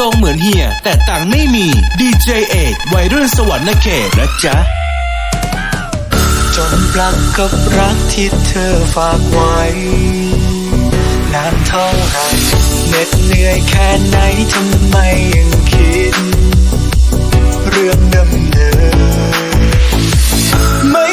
ทรงเหมือนเฮีย แต่ตังไม่มีดีเจเอกวัยรุ่นสวรรค์เขตนะจ๊ะจนปลักกับรักที่เธอฝากไว้ นานเท่าไหรเหน็ดเหนื่อยแค่ไหนทำไมยังคิด เรื่องเดิมเดิมไม่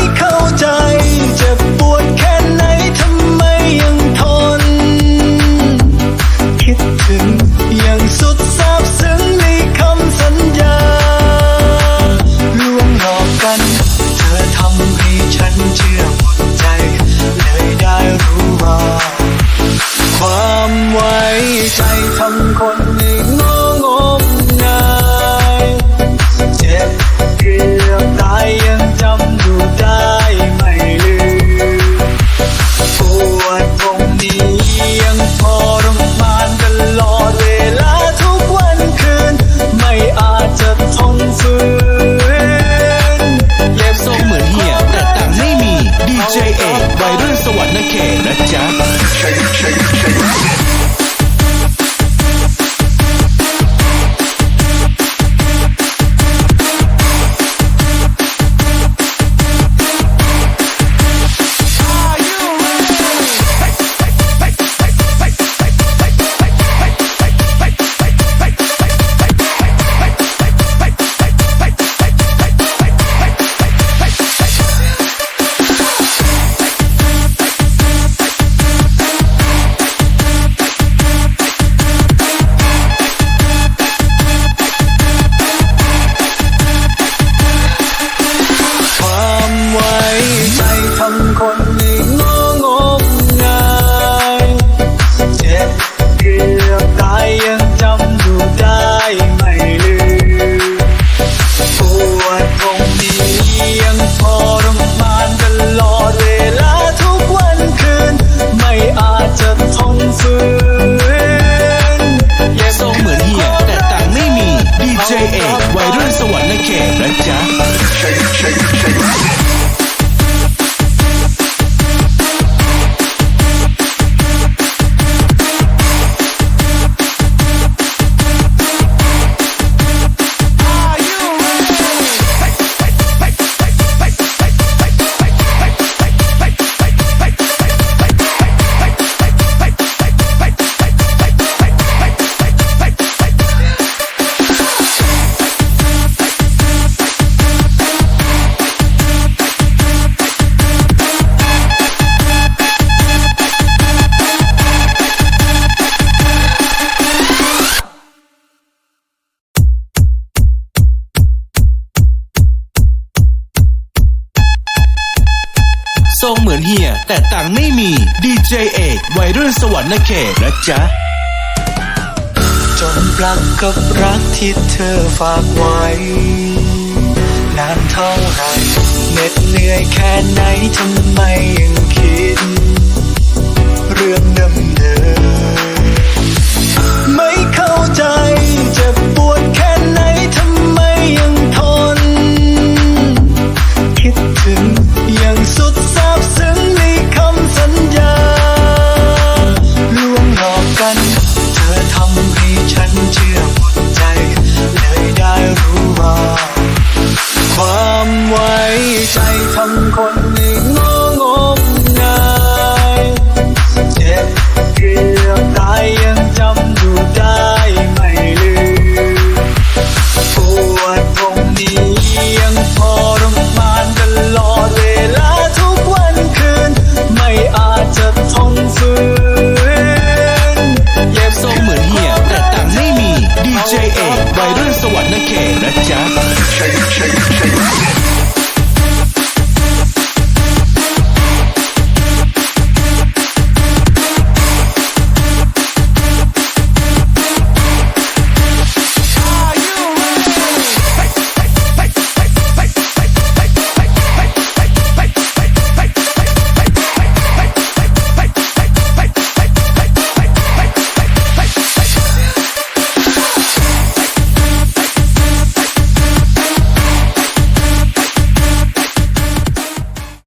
วัยรุ่นสวรรค์เขตนะจ๊ะ รงเหมือนเฮีย แต่ต่างไม่มีดีเจเอกวัยรุ่นสวรรค์เขตนะจ๊ะ จนปลักกับรักที่เธอฝากไว้ นานเท่าไหร่เหน็ดเหนื่อยแค่ไหนทำไมยังคิด เรื่องเดิมเดิม JA วัยรุ่นสวรรค์เขตนะจ๊ะ